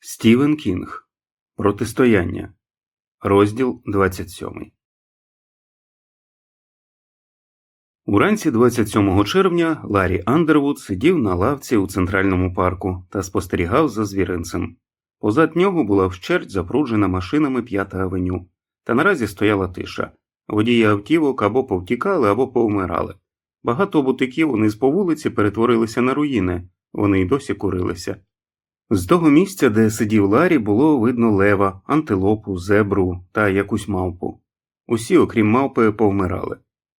Стівен Кінг Протистояння Розділ 27 Уранці 27 червня Ларі Андервуд сидів на лавці у центральному парку та спостерігав за звіринцем. Позад нього була вщерть запруджена машинами П'ята авеню, та наразі стояла тиша. Водії автівок або повтікали, або повмирали. Багато бутиків униз по вулиці перетворилися на руїни, вони й досі курилися. З того місця, де сидів Ларі, було видно лева, антилопу, зебру та якусь мавпу. Усі, окрім мавпи, повмирали.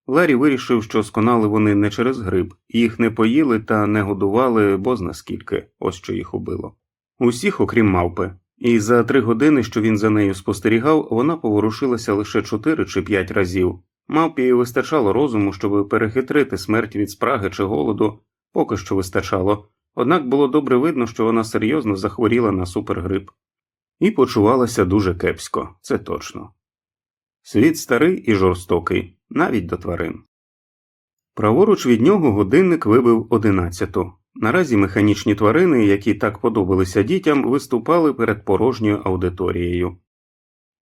Ларі вирішив, що сконали вони не через гриб, їх не поїли та не годували бозна скільки, ось що їх убило. Усіх, окрім мавпи, і за три години, що він за нею спостерігав, вона поворушилася лише чотири чи п'ять разів. Мавпі вистачало розуму, щоб перехитрити смерть від спраги чи голоду, поки що вистачало, однак було добре видно, що вона серйозно захворіла на супергрип. І почувалася дуже кепсько, це точно. Світ старий і жорстокий, навіть до тварин. Праворуч від нього годинник вибив одинадцяту. Наразі механічні тварини, які так подобалися дітям, виступали перед порожньою аудиторією.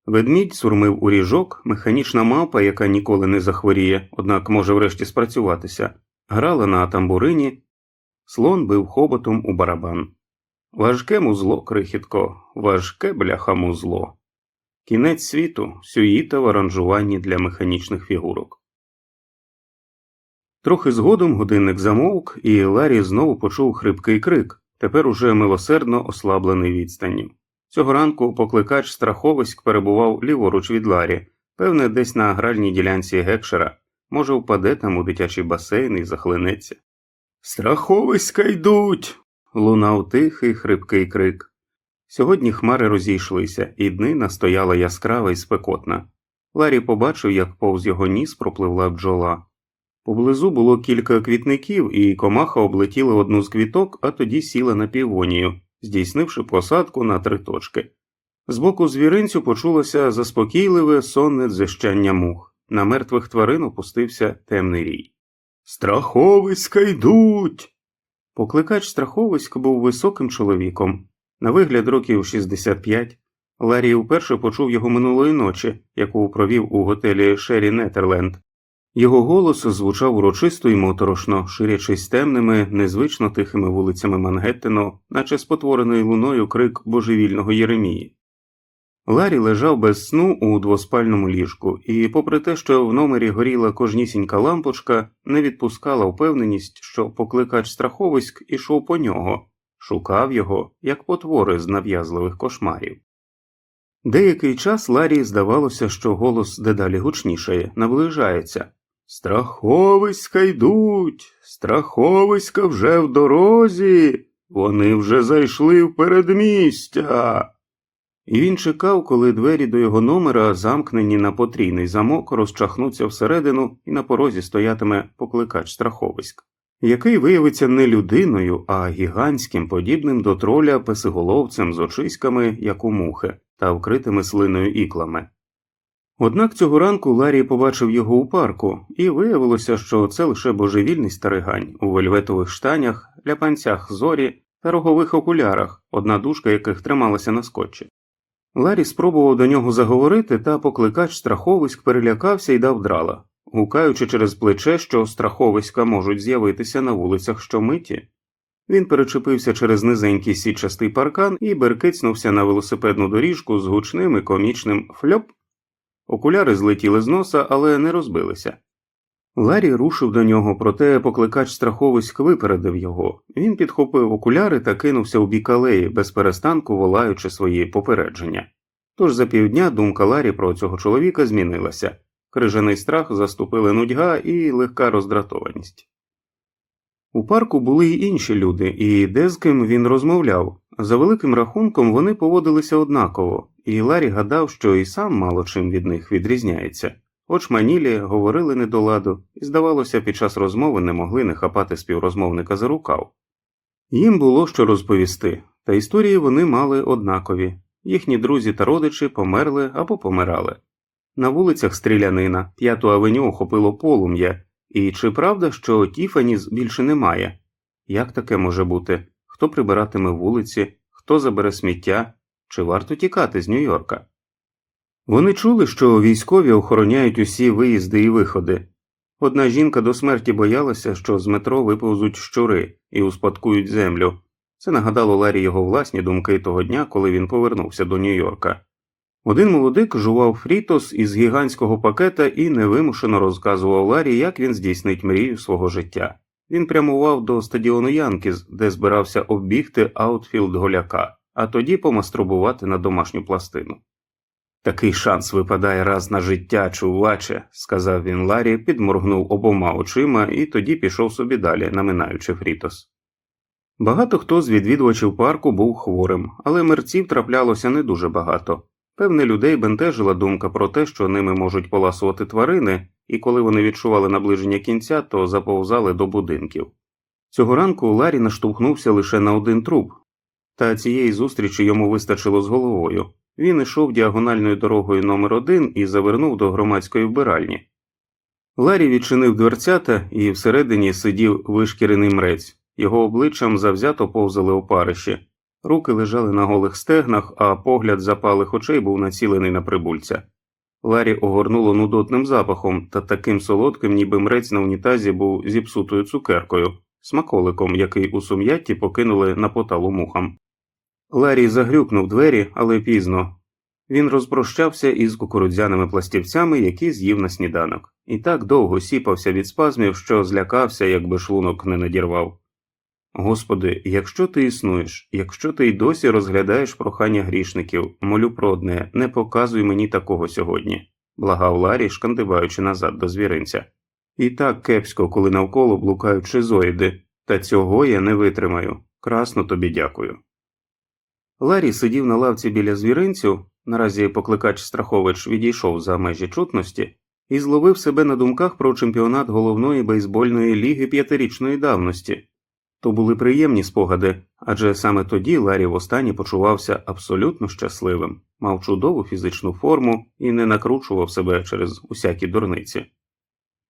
Ведмідь сурмив у ріжок, механічна мавпа, яка ніколи не захворіє, однак може врешті спрацюватися, грала на тамбурині, слон бив хоботом у барабан. Важке музло, крихітко, важке бляха музло. Кінець світу сюїта в аранжуванні для механічних фігурок. Трохи згодом годинник замовк, і Ларі знову почув хрипкий крик, тепер уже милосердно ослаблений відстанню. Цього ранку покликач страховиськ перебував ліворуч від Ларі, певне, десь на гральній ділянці Гекшера, може, впаде там у дитячий басейн і захлинеться. Страховиська йдуть. лунав тихий хрипкий крик. Сьогодні хмари розійшлися, і днина стояла яскрава і спекотна. Ларі побачив, як повз його ніс пропливла бджола. Поблизу було кілька квітників, і комаха облетіла одну з квіток, а тоді сіла на півонію, здійснивши посадку на три точки. Збоку звіринцю почулося заспокійливе сонне дзищання мух. На мертвих тварин опустився темний рій. Страховиська йдуть. Покликач страховиськ був високим чоловіком, на вигляд років 65. Ларі вперше почув його минулої ночі, яку провів у готелі Шері Нетерленд. Його голос звучав урочисто і моторошно, ширячись темними, незвично тихими вулицями Мангеттену, наче спотворений луною крик божевільного Єремії. Ларі лежав без сну у двоспальному ліжку, і, попри те, що в номері горіла кожнісінька лампочка, не відпускала впевненість, що покликач страховиськ ішов по нього, шукав його, як потвори з нав'язливих кошмарів. Деякий час Ларі здавалося, що голос дедалі гучнішає, наближається. Страховиська йдуть, страховиська вже в дорозі, вони вже зайшли в передмістя. І він чекав, коли двері до його номера, замкнені на потрійний замок, розчахнуться всередину і на порозі стоятиме покликач страховиськ, який виявиться не людиною, а гігантським, подібним до троля песиголовцем з очиськами, як у мухи, та вкритими слиною іклами. Однак цього ранку Ларі побачив його у парку, і виявилося, що це лише божевільний старигань у вельветових штанях, ляпанцях зорі та рогових окулярах, одна дужка яких трималася на скотчі. Ларі спробував до нього заговорити, та покликач страховиськ перелякався і дав драла, гукаючи через плече, що страховиська можуть з'явитися на вулицях щомиті. Він перечепився через низенький січастий паркан і беркицнувся на велосипедну доріжку з гучним і комічним фльоп. Окуляри злетіли з носа, але не розбилися. Ларі рушив до нього, проте покликач страховиськ випередив його. Він підхопив окуляри та кинувся у бік алеї, без перестанку волаючи свої попередження. Тож за півдня думка Ларі про цього чоловіка змінилася крижаний страх заступили нудьга і легка роздратованість. У парку були й інші люди, і де з ким він розмовляв. За великим рахунком вони поводилися однаково, і Ларі гадав, що і сам мало чим від них відрізняється. Очманілі говорили недоладу, і, здавалося, під час розмови не могли не хапати співрозмовника за рукав. Їм було що розповісти, та історії вони мали однакові їхні друзі та родичі померли або помирали. На вулицях стрілянина, п'яту авеню охопило полум'я, і чи правда, що Тіфаніс більше немає? Як таке може бути? Хто прибиратиме вулиці, хто забере сміття, чи варто тікати з Нью-Йорка. Вони чули, що військові охороняють усі виїзди і виходи. Одна жінка до смерті боялася, що з метро виповзуть щури і успадкують землю. Це нагадало Ларі його власні думки того дня, коли він повернувся до Нью-Йорка. Один молодик жував фрітос із гігантського пакета і невимушено розказував Ларі, як він здійснить мрію свого життя. Він прямував до стадіону Янкіз, де збирався оббігти аутфілд голяка, а тоді помаструбувати на домашню пластину. Такий шанс випадає раз на життя, чуваче, сказав він Ларі, підморгнув обома очима і тоді пішов собі далі, наминаючи фрітос. Багато хто з відвідувачів парку був хворим, але мерців траплялося не дуже багато. Певне, людей бентежила думка про те, що ними можуть поласувати тварини, і коли вони відчували наближення кінця, то заповзали до будинків. Цього ранку Ларі наштовхнувся лише на один труп, та цієї зустрічі йому вистачило з головою. Він ішов діагональною дорогою номер 1 і завернув до громадської вбиральні. Ларі відчинив дверцята і всередині сидів вишкірений мрець, його обличчям завзято повзали опариші, руки лежали на голих стегнах, а погляд запалих очей був націлений на прибульця. Ларі огорнуло нудотним запахом та таким солодким, ніби мрець на унітазі був зіпсутою цукеркою, смаколиком, який у сум'ятті покинули на поталу мухам. Ларі загрюкнув двері, але пізно. Він розпрощався із кукурудзяними пластівцями, які з'їв на сніданок, і так довго сіпався від спазмів, що злякався, якби шлунок не надірвав. Господи, якщо ти існуєш, якщо ти й досі розглядаєш прохання грішників, молю про одне, не показуй мені такого сьогодні, благав Ларі, шкандибаючи назад до звіринця. І так кепсько, коли навколо блукають шизоїди, та цього я не витримаю. Красно тобі дякую. Ларі сидів на лавці біля звіринцю, наразі покликач Страхович відійшов за межі чутності, і зловив себе на думках про чемпіонат головної бейсбольної ліги п'ятирічної давності. То були приємні спогади, адже саме тоді Ларі востаннє почувався абсолютно щасливим, мав чудову фізичну форму і не накручував себе через усякі дурниці.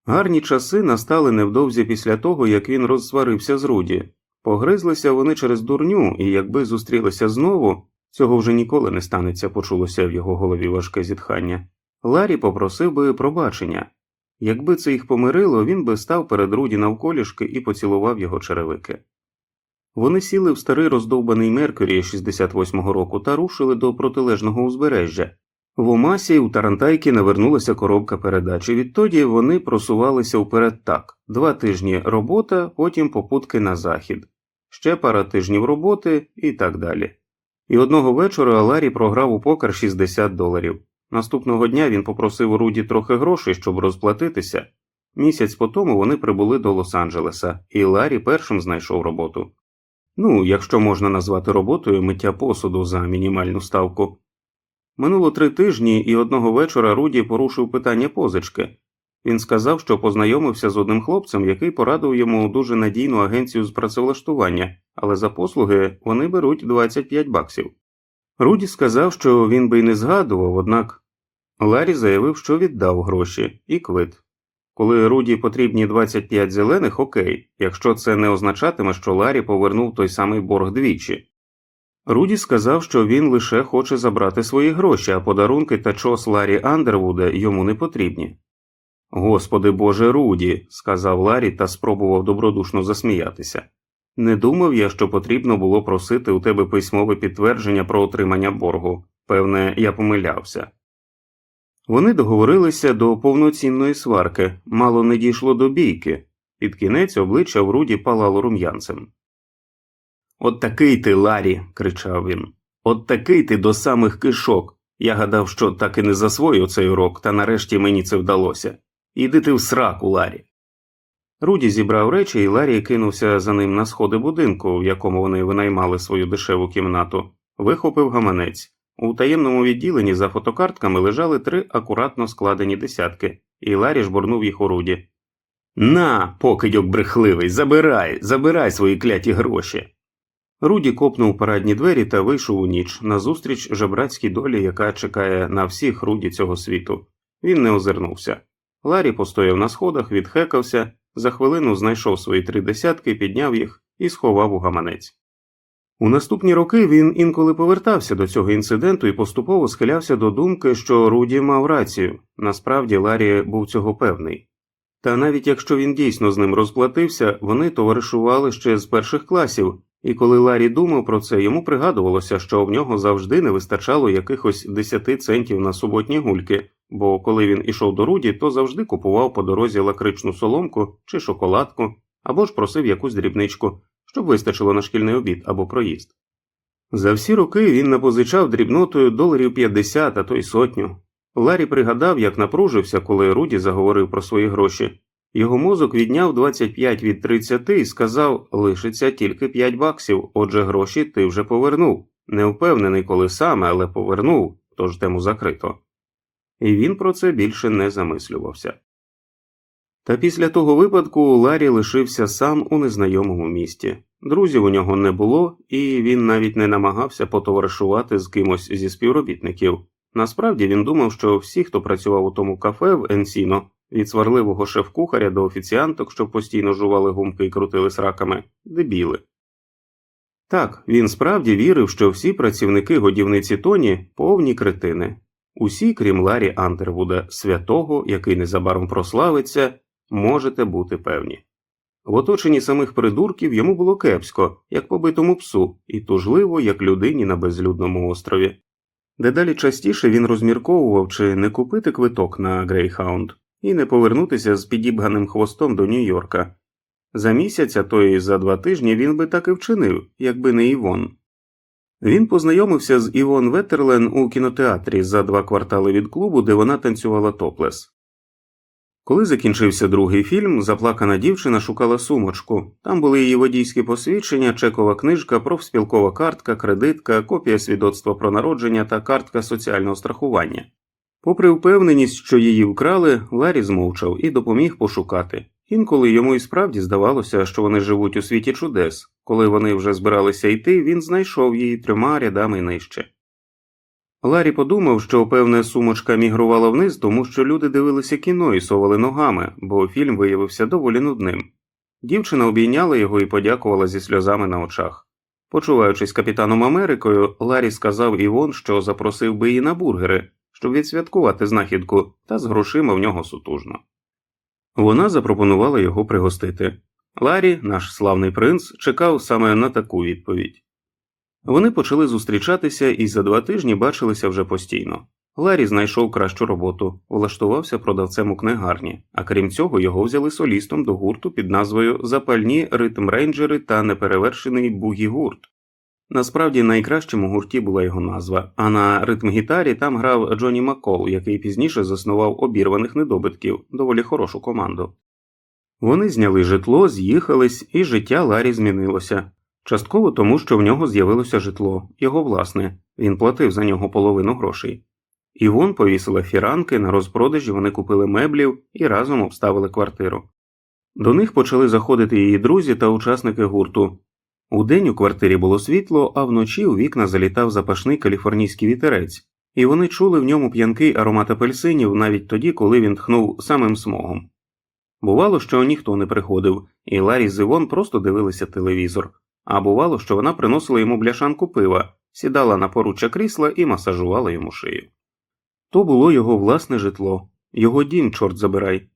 Гарні часи настали невдовзі після того, як він розсварився з Руді. Погризлися вони через дурню, і якби зустрілися знову, цього вже ніколи не станеться, почулося в його голові важке зітхання. Ларі попросив би пробачення. Якби це їх помирило, він би став перед Руді навколішки і поцілував його черевики. Вони сіли в старий роздовбаний Меркурі 68-го року та рушили до протилежного узбережжя. В Омасі у Тарантайки навернулася коробка передач, і відтоді вони просувалися вперед так два тижні робота, потім попутки на захід, ще пара тижнів роботи і так далі. І одного вечора Ларі програв у покер 60 доларів. Наступного дня він попросив у Руді трохи грошей, щоб розплатитися. Місяць по тому вони прибули до Лос-Анджелеса, і Ларі першим знайшов роботу. Ну, якщо можна назвати роботою миття посуду за мінімальну ставку. Минуло три тижні, і одного вечора Руді порушив питання позички. Він сказав, що познайомився з одним хлопцем, який порадив йому дуже надійну агенцію з працевлаштування, але за послуги вони беруть 25 баксів. Руді сказав, що він би й не згадував, однак Ларі заявив, що віддав гроші і квит. Коли Руді потрібні 25 зелених, окей, якщо це не означатиме, що Ларі повернув той самий борг двічі. Руді сказав, що він лише хоче забрати свої гроші, а подарунки та чос Ларі Андервуда йому не потрібні. Господи Боже Руді, сказав Ларі та спробував добродушно засміятися. Не думав я, що потрібно було просити у тебе письмове підтвердження про отримання боргу. Певне, я помилявся. Вони договорилися до повноцінної сварки, мало не дійшло до бійки. Під кінець обличчя в Руді палало рум'янцем. От такий ти, Ларі, кричав він. От такий ти до самих кишок. Я гадав, що так і не засвоїв цей урок, та нарешті мені це вдалося. Іди ти в сраку, Ларі. Руді зібрав речі, і Ларі кинувся за ним на сходи будинку, в якому вони винаймали свою дешеву кімнату, вихопив гаманець. У таємному відділенні за фотокартками лежали три акуратно складені десятки, і Ларі жбурнув їх у Руді. На, покидьок брехливий, забирай, забирай свої кляті гроші. Руді копнув парадні двері та вийшов у ніч назустріч жебрацькій долі, яка чекає на всіх Руді цього світу. Він не озирнувся. Ларі постояв на сходах, відхекався, за хвилину знайшов свої три десятки, підняв їх і сховав у гаманець. У наступні роки він інколи повертався до цього інциденту і поступово схилявся до думки, що Руді мав рацію. Насправді Ларі був цього певний. Та навіть якщо він дійсно з ним розплатився, вони товаришували ще з перших класів, і коли Ларі думав про це, йому пригадувалося, що в нього завжди не вистачало якихось 10 центів на суботні гульки, бо коли він ішов до Руді, то завжди купував по дорозі лакричну соломку чи шоколадку, або ж просив якусь дрібничку, щоб вистачило на шкільний обід або проїзд. За всі роки він напозичав дрібнотою доларів 50, а то й сотню. Ларі пригадав, як напружився, коли Руді заговорив про свої гроші. Його мозок відняв 25 від 30 і сказав лишиться тільки 5 баксів, отже, гроші ти вже повернув. Не впевнений, коли саме, але повернув, тож тему закрито. І він про це більше не замислювався. Та після того випадку Ларі лишився сам у незнайомому місті. Друзів у нього не було, і він навіть не намагався потоваришувати з кимось зі співробітників. Насправді він думав, що всі, хто працював у тому кафе в Енсіно, від сварливого шеф-кухаря до офіціанток, що постійно жували гумки і крутили сраками, дебіли. Так, він справді вірив, що всі працівники годівниці Тоні повні кретини, усі, крім Ларі Антервуда, святого, який незабаром прославиться, можете бути певні. В оточенні самих придурків йому було кепсько, як побитому псу, і тужливо, як людині на безлюдному острові. Дедалі частіше він розмірковував, чи не купити квиток на Грейхаунд і не повернутися з підібганим хвостом до Нью-Йорка. За місяць, а то й за два тижні він би так і вчинив, якби не Івон. Він познайомився з Івон Ветерлен у кінотеатрі за два квартали від клубу, де вона танцювала топлес. Коли закінчився другий фільм, заплакана дівчина шукала сумочку. Там були її водійські посвідчення, чекова книжка, профспілкова картка, кредитка, копія свідоцтва про народження та картка соціального страхування. Попри впевненість, що її вкрали, Ларі змовчав і допоміг пошукати. Інколи йому і справді здавалося, що вони живуть у світі чудес. Коли вони вже збиралися йти, він знайшов її трьома рядами нижче. Ларі подумав, що певне сумочка мігрувала вниз, тому що люди дивилися кіно і совали ногами, бо фільм виявився доволі нудним. Дівчина обійняла його і подякувала зі сльозами на очах. Почуваючись капітаном Америкою, Ларі сказав Івон, що запросив би її на бургери, щоб відсвяткувати знахідку, та з грошима в нього сутужно. Вона запропонувала його пригостити. Ларі, наш славний принц, чекав саме на таку відповідь. Вони почали зустрічатися і за два тижні бачилися вже постійно. Ларі знайшов кращу роботу, влаштувався продавцем у книгарні, а крім цього, його взяли солістом до гурту під назвою Запальні ритм рейнджери та неперевершений бугі гурт. Насправді найкращим у гурті була його назва, а на ритм гітарі там грав Джоні Маккол, який пізніше заснував обірваних недобитків, доволі хорошу команду. Вони зняли житло, з'їхались, і життя Ларі змінилося. Частково тому, що в нього з'явилося житло, його власне, він платив за нього половину грошей. Івон повісила фіранки, на розпродажі вони купили меблів і разом обставили квартиру. До них почали заходити її друзі та учасники гурту. Удень у квартирі було світло, а вночі у вікна залітав запашний каліфорнійський вітерець, і вони чули в ньому п'янкий аромат апельсинів навіть тоді, коли він тхнув самим смогом. Бувало, що ніхто не приходив, і Ларі з Івон просто дивилися телевізор, а бувало, що вона приносила йому бляшанку пива, сідала на поруччя крісла і масажувала йому шию. То було його власне житло, його дім, чорт забирай.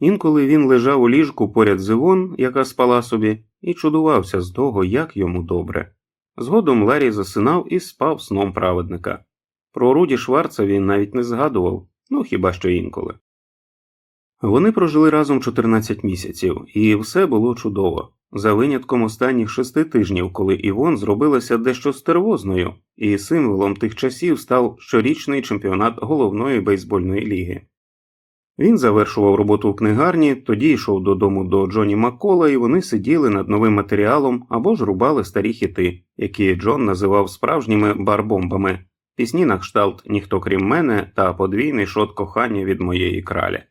Інколи він лежав у ліжку поряд з Івон, яка спала собі, і чудувався з того, як йому добре. Згодом Ларі засинав і спав сном праведника. Про Руді Шварца він навіть не згадував, ну хіба що інколи. Вони прожили разом 14 місяців, і все було чудово, за винятком останніх шести тижнів, коли Івон зробилася дещо стервозною, і символом тих часів став щорічний чемпіонат головної бейсбольної ліги. Він завершував роботу в книгарні, тоді йшов додому до Джоні Маккола, і вони сиділи над новим матеріалом або ж рубали старі хіти, які Джон називав справжніми барбомбами, пісні на кшталт Ніхто крім мене та подвійний шот кохання від моєї кралі.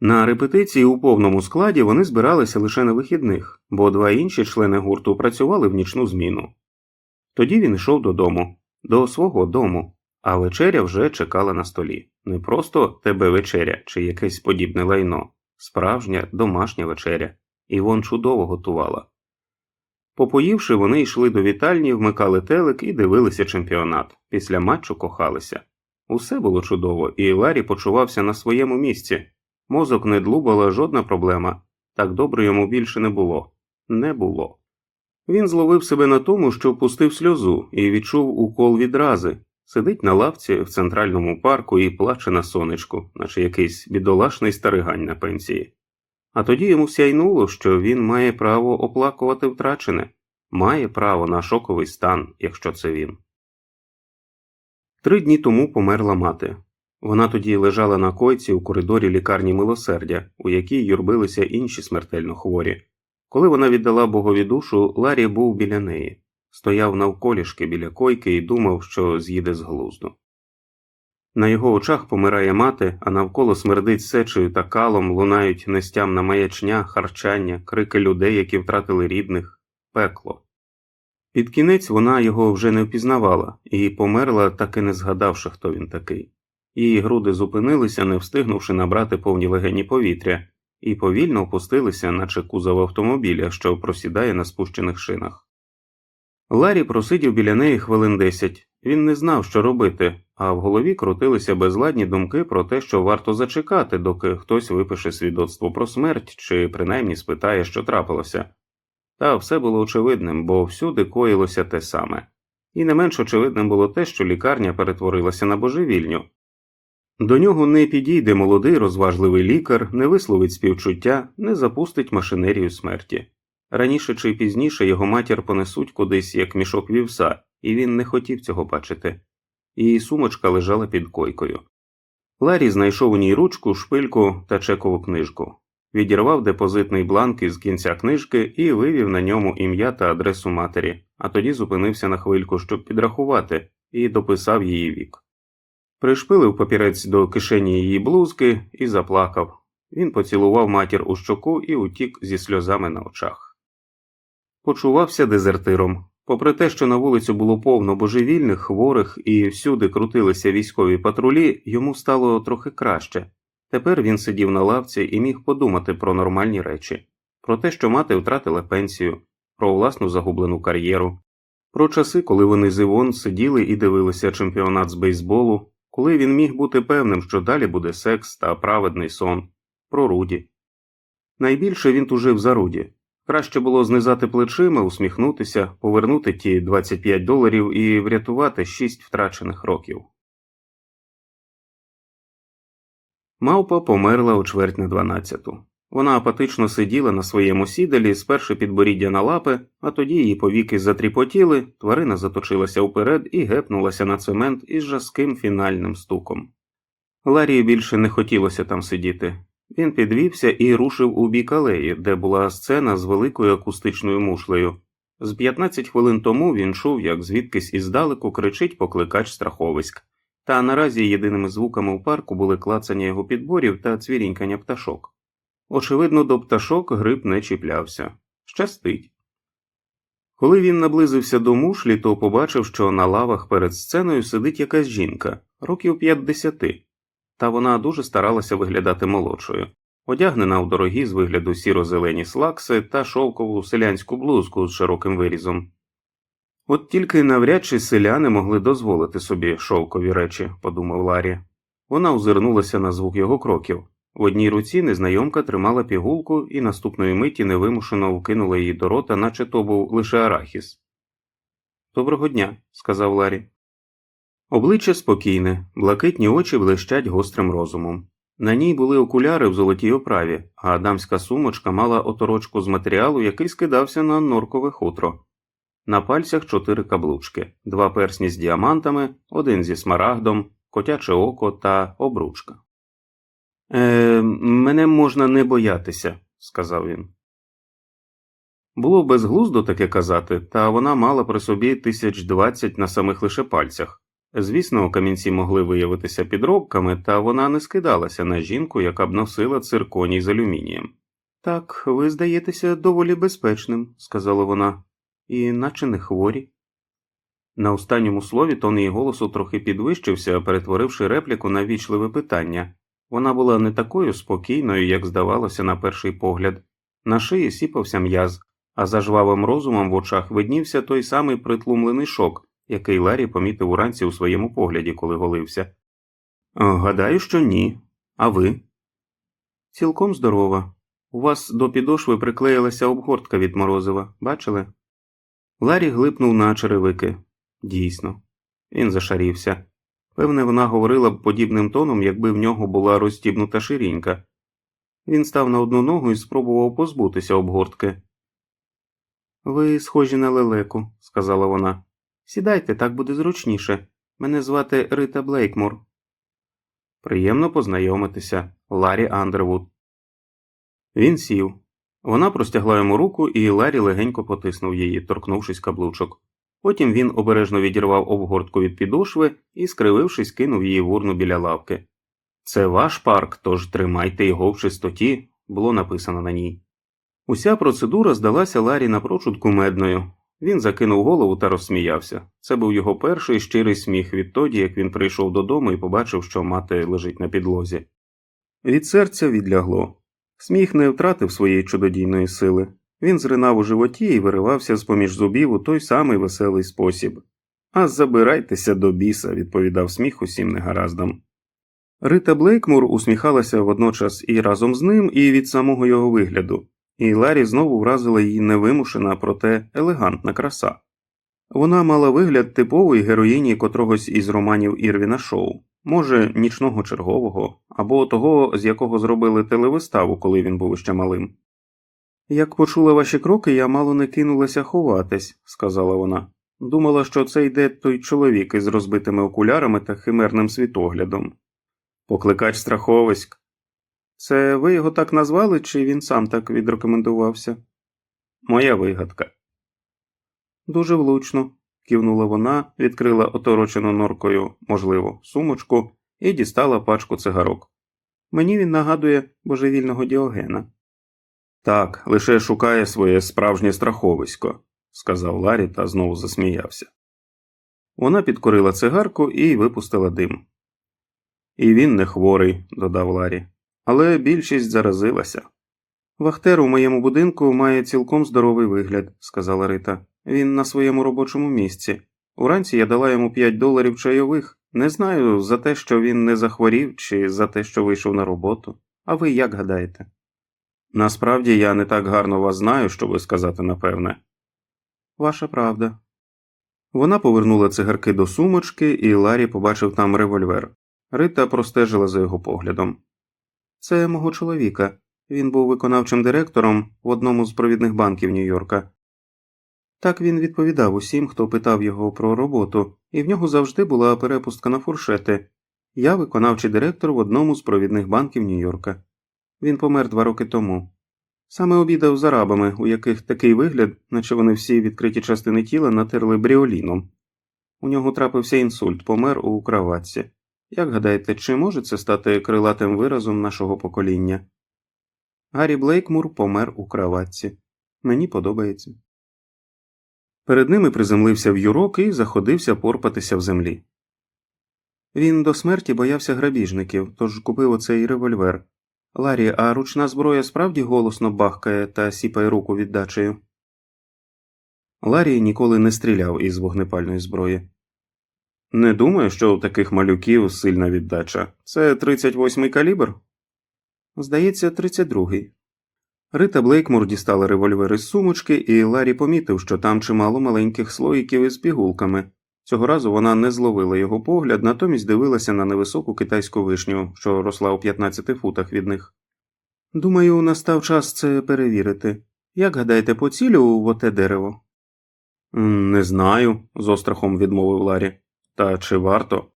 На репетиції у повному складі вони збиралися лише на вихідних, бо два інші члени гурту працювали в нічну зміну. Тоді він йшов додому, до свого дому, а вечеря вже чекала на столі. Не просто тебе вечеря чи якесь подібне лайно, справжня домашня вечеря, і вон чудово готувала. Попоївши, вони йшли до вітальні, вмикали телек і дивилися чемпіонат. Після матчу кохалися. Усе було чудово, і Ларі почувався на своєму місці. Мозок не длубала жодна проблема. Так добре йому більше не було. Не було. Він зловив себе на тому, що пустив сльозу і відчув укол відрази. Сидить на лавці в центральному парку і плаче на сонечку, наче якийсь бідолашний старигань на пенсії. А тоді йому сяйнуло, що він має право оплакувати втрачене, має право на шоковий стан, якщо це він. Три дні тому померла мати. Вона тоді лежала на койці у коридорі лікарні милосердя, у якій юрбилися інші смертельно хворі. Коли вона віддала Богові душу, Ларі був біля неї, стояв навколішки біля койки і думав, що з'їде з глузду. На його очах помирає мати, а навколо смердить сечею та калом, лунають нестямна маячня, харчання, крики людей, які втратили рідних, пекло. Під кінець вона його вже не впізнавала і померла, так і не згадавши, хто він такий. Її груди зупинилися, не встигнувши набрати повні легені повітря, і повільно опустилися, наче кузов автомобіля, що просідає на спущених шинах. Ларі просидів біля неї хвилин десять. Він не знав, що робити, а в голові крутилися безладні думки про те, що варто зачекати, доки хтось випише свідоцтво про смерть чи принаймні спитає, що трапилося. Та все було очевидним, бо всюди коїлося те саме, і не менш очевидним було те, що лікарня перетворилася на божевільню. До нього не підійде молодий розважливий лікар, не висловить співчуття, не запустить машинерію смерті. Раніше чи пізніше його матір понесуть кудись як мішок вівса, і він не хотів цього бачити. Її сумочка лежала під койкою. Ларі знайшов у ній ручку, шпильку та чекову книжку, відірвав депозитний бланк із кінця книжки і вивів на ньому ім'я та адресу матері, а тоді зупинився на хвильку, щоб підрахувати, і дописав її вік. Пришпилив папірець до кишені її блузки і заплакав. Він поцілував матір у щоку і утік зі сльозами на очах. Почувався дезертиром. Попри те, що на вулицю було повно божевільних, хворих і всюди крутилися військові патрулі, йому стало трохи краще. Тепер він сидів на лавці і міг подумати про нормальні речі, про те, що мати втратила пенсію, про власну загублену кар'єру, про часи, коли вони з Івон сиділи і дивилися чемпіонат з бейсболу, коли він міг бути певним, що далі буде секс та праведний сон, про Руді. Найбільше він тужив за Руді. Краще було знизати плечима, усміхнутися, повернути ті 25 доларів і врятувати шість втрачених років. Мавпа померла у чверть на дванадцяту. Вона апатично сиділа на своєму сіделі, сперши підборіддя на лапи, а тоді її повіки затріпотіли, тварина заточилася вперед і гепнулася на цемент із жаским фінальним стуком. Ларії більше не хотілося там сидіти. Він підвівся і рушив у бік алеї, де була сцена з великою акустичною мушлею. З 15 хвилин тому він чув, як звідкись іздалеку кричить покликач страховиськ, та наразі єдиними звуками у парку були клацання його підборів та цвірінькання пташок. Очевидно, до пташок гриб не чіплявся. Щастить. Коли він наблизився до мушлі, то побачив, що на лавах перед сценою сидить якась жінка, років 50 та вона дуже старалася виглядати молодшою, одягнена у дорогі з вигляду сіро-зелені слакси та шовкову селянську блузку з широким вирізом. От тільки навряд чи селяни могли дозволити собі шовкові речі, подумав Ларі. Вона озирнулася на звук його кроків. В одній руці незнайомка тримала пігулку і наступної миті невимушено вкинула її до рота, наче то був лише арахіс. Доброго дня, сказав Ларі. Обличчя спокійне, блакитні очі блищать гострим розумом. На ній були окуляри в золотій оправі, а дамська сумочка мала оторочку з матеріалу, який скидався на норкове хутро. На пальцях чотири каблучки, два персні з діамантами, один зі смарагдом, котяче око та обручка. Е, мене можна не боятися, сказав він. Було безглуздо таке казати, та вона мала при собі тисяч двадцять на самих лише пальцях. Звісно, камінці могли виявитися підробками, та вона не скидалася на жінку, яка б носила цирконій з алюмінієм. Так, ви здаєтеся доволі безпечним, сказала вона, і наче не хворі. На останньому слові тон її голосу трохи підвищився, перетворивши репліку на вічливе питання. Вона була не такою спокійною, як здавалося на перший погляд. На шиї сіпався м'яз, а за жвавим розумом в очах виднівся той самий притлумлений шок, який Ларі помітив уранці у своєму погляді, коли голився. «Е, Гадаю, що ні. А ви? Цілком здорова. У вас до підошви приклеїлася обгортка від морозива, бачили? Ларі глипнув на черевики. Дійсно, він зашарівся. Певне, вона говорила б подібним тоном, якби в нього була розстібнута ширінька. Він став на одну ногу і спробував позбутися обгортки. Ви схожі на лелеку, сказала вона. Сідайте, так буде зручніше. Мене звати Рита Блейкмор. Приємно познайомитися, Ларі Андервуд. Він сів. Вона простягла йому руку, і Ларі легенько потиснув її, торкнувшись каблучок. Потім він обережно відірвав обгортку від підошви і, скривившись, кинув її в урну біля лавки. Це ваш парк, тож тримайте його в чистоті, було написано на ній. Уся процедура здалася Ларі напрочуд кумедною. Він закинув голову та розсміявся. Це був його перший щирий сміх відтоді, як він прийшов додому і побачив, що мати лежить на підлозі. Від серця відлягло. Сміх не втратив своєї чудодійної сили. Він зринав у животі і виривався з поміж зубів у той самий веселий спосіб. А забирайтеся до біса, відповідав сміх усім негараздам. Рита Блейкмур усміхалася водночас і разом з ним, і від самого його вигляду, і Ларі знову вразила її невимушена, проте елегантна краса. Вона мала вигляд типової героїні котрогось із романів Ірвіна Шоу, може, нічного чергового, або того, з якого зробили телевиставу, коли він був ще малим. Як почула ваші кроки, я мало не кинулася ховатись, сказала вона. Думала, що це йде той чоловік із розбитими окулярами та химерним світоглядом. Покликач страховиськ. Це ви його так назвали, чи він сам так відрекомендувався? Моя вигадка. Дуже влучно, кивнула вона, відкрила оторочену норкою, можливо, сумочку і дістала пачку цигарок. Мені він нагадує божевільного діогена. Так, лише шукає своє справжнє страховисько, сказав Ларі та знову засміявся. Вона підкорила цигарку і випустила дим. І він не хворий, додав Ларі, але більшість заразилася. Вахтер у моєму будинку має цілком здоровий вигляд, сказала Рита. Він на своєму робочому місці. Уранці я дала йому 5 доларів чайових. Не знаю за те, що він не захворів, чи за те, що вийшов на роботу. А ви як гадаєте? Насправді я не так гарно вас знаю, щоби сказати напевне. Ваша правда. Вона повернула цигарки до сумочки, і Ларі побачив там револьвер. Рита простежила за його поглядом. Це мого чоловіка. Він був виконавчим директором в одному з провідних банків Нью-Йорка. Так він відповідав усім, хто питав його про роботу, і в нього завжди була перепустка на фуршети. Я виконавчий директор в одному з провідних банків Нью-Йорка. Він помер два роки тому. Саме обідав з арабами, у яких такий вигляд, наче вони всі відкриті частини тіла натерли бріоліном. У нього трапився інсульт, помер у краватці. Як гадаєте, чи може це стати крилатим виразом нашого покоління? Гаррі Блейкмур помер у краватці. Мені подобається. Перед ними приземлився в'юрок і заходився порпатися в землі. Він до смерті боявся грабіжників, тож купив оцей револьвер. Ларі, а ручна зброя справді голосно бахкає та сіпає руку віддачею. Ларі ніколи не стріляв із вогнепальної зброї. Не думаю, що у таких малюків сильна віддача. Це 38-й калібр? Здається, 32-й. Рита Блейкмур дістала револьвер із сумочки, і Ларі помітив, що там чимало маленьких слоїків із пігулками. Цього разу вона не зловила його погляд, натомість дивилася на невисоку китайську вишню, що росла у 15 футах від них. Думаю, настав час це перевірити. Як гадаєте, поцілю в оте дерево? Не знаю, з острахом відмовив Ларі. Та чи варто?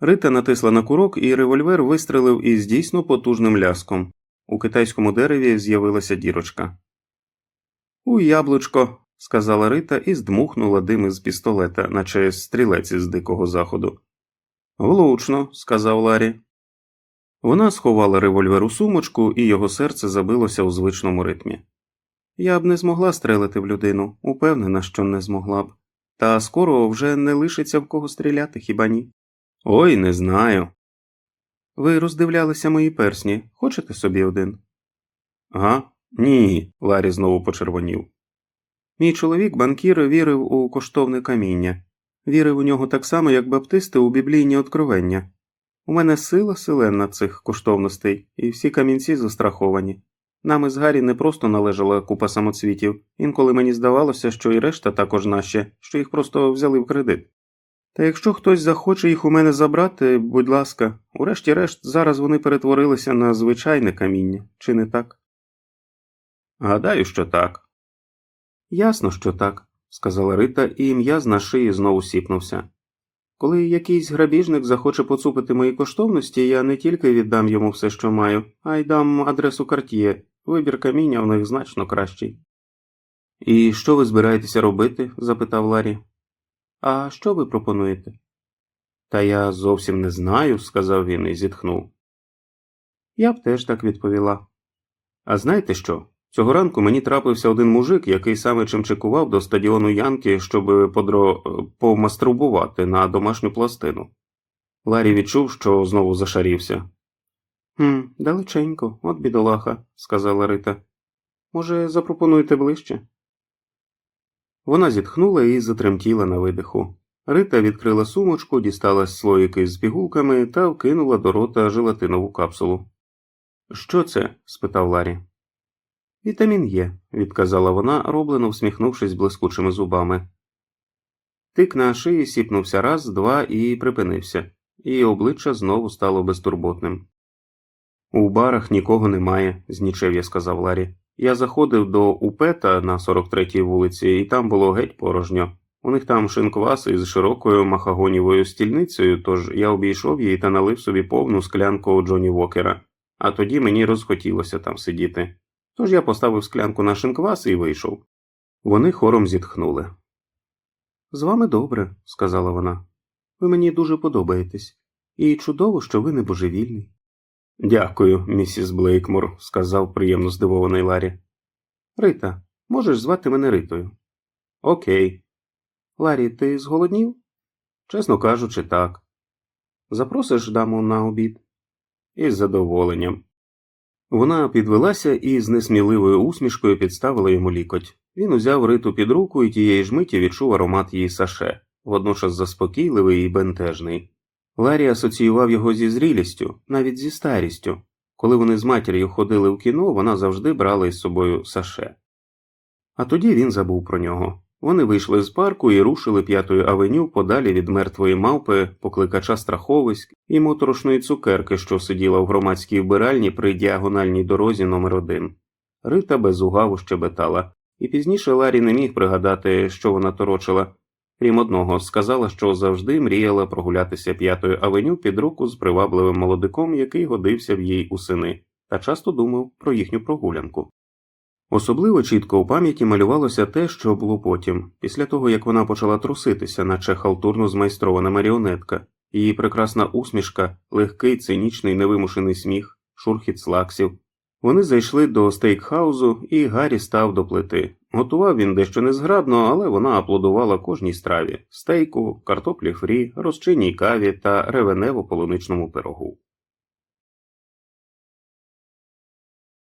Рита натисла на курок, і револьвер вистрелив із дійсно потужним ляском. У китайському дереві з'явилася дірочка. У яблучко, сказала Рита і здмухнула дим із пістолета, наче стрілець із дикого заходу. Влучно, сказав Ларі. Вона сховала револьвер у сумочку, і його серце забилося у звичному ритмі. Я б не змогла стрелити в людину, упевнена, що не змогла б. Та скоро вже не лишиться в кого стріляти, хіба ні? Ой, не знаю. Ви роздивлялися мої персні, хочете собі один? Га, Ні, Ларі знову почервонів. Мій чоловік, банкір, вірив у коштовне каміння. Вірив у нього так само, як баптисти у біблійні откровення. У мене сила селенна цих коштовностей, і всі камінці застраховані. Нам із Гаррі не просто належала купа самоцвітів, інколи мені здавалося, що і решта також наші, що їх просто взяли в кредит. Та якщо хтось захоче їх у мене забрати, будь ласка, урешті-решт, зараз вони перетворилися на звичайне каміння, чи не так? Гадаю, що так. Ясно, що так, сказала Рита, і ім'я з на шиї знову сіпнувся. Коли якийсь грабіжник захоче поцупити мої коштовності, я не тільки віддам йому все, що маю, а й дам адресу карт'є. Вибір каміння в них значно кращий. І що ви збираєтеся робити? запитав Ларі. А що ви пропонуєте? Та я зовсім не знаю, сказав він і зітхнув. Я б теж так відповіла. А знаєте що? Цього ранку мені трапився один мужик, який саме чимчикував до стадіону Янки, щоб подро... помаструбувати на домашню пластину. Ларі відчув, що знову зашарівся. «Хм, далеченько, от бідолаха, сказала Рита. Може, запропонуєте ближче? Вона зітхнула і затремтіла на видиху. Рита відкрила сумочку, дістала слоїки з пігулками та вкинула до рота желатинову капсулу. Що це? спитав Ларі. Вітамін Є, відказала вона, роблено всміхнувшись блискучими зубами. Тик на шиї сіпнувся раз, два і припинився, і обличчя знову стало безтурботним. У барах нікого немає, знічев'я сказав Ларі. Я заходив до Упета на 43-й вулиці, і там було геть порожньо. У них там шинквас із широкою махагонівою стільницею, тож я обійшов її та налив собі повну склянку Джоні Вокера, а тоді мені розхотілося там сидіти. Тож я поставив склянку на шинквас і вийшов. Вони хором зітхнули. З вами добре, сказала вона. Ви мені дуже подобаєтесь, і чудово, що ви не божевільний. Дякую, місіс Блейкмор, сказав приємно здивований Ларі. Рита, можеш звати мене Ритою. Окей. Ларі, ти зголоднів? Чесно кажучи, так. Запросиш даму на обід? Із задоволенням. Вона підвелася і з несміливою усмішкою підставила йому лікоть. Він узяв риту під руку і тієї ж миті відчув аромат її саше, водночас заспокійливий і бентежний. Ларі асоціював його зі зрілістю, навіть зі старістю. Коли вони з матір'ю ходили в кіно, вона завжди брала із собою саше. А тоді він забув про нього. Вони вийшли з парку і рушили п'ятою авеню подалі від мертвої мавпи, покликача страховиськ і моторошної цукерки, що сиділа в громадській вбиральні при діагональній дорозі номер 1 Рита безугаву щебетала, і пізніше Ларі не міг пригадати, що вона торочила. Крім одного, сказала, що завжди мріяла прогулятися п'ятою авеню під руку з привабливим молодиком, який годився в їй у сини, та часто думав про їхню прогулянку. Особливо чітко у пам'яті малювалося те, що було потім, після того як вона почала труситися, наче халтурно змайстрована маріонетка, її прекрасна усмішка, легкий, цинічний, невимушений сміх, шурхіт слаксів. Вони зайшли до стейкхаузу, і Гаррі став до плити. Готував він дещо незграбно, але вона аплодувала кожній страві стейку, картоплі фрі, розчинній каві та ревенево полуничному пирогу.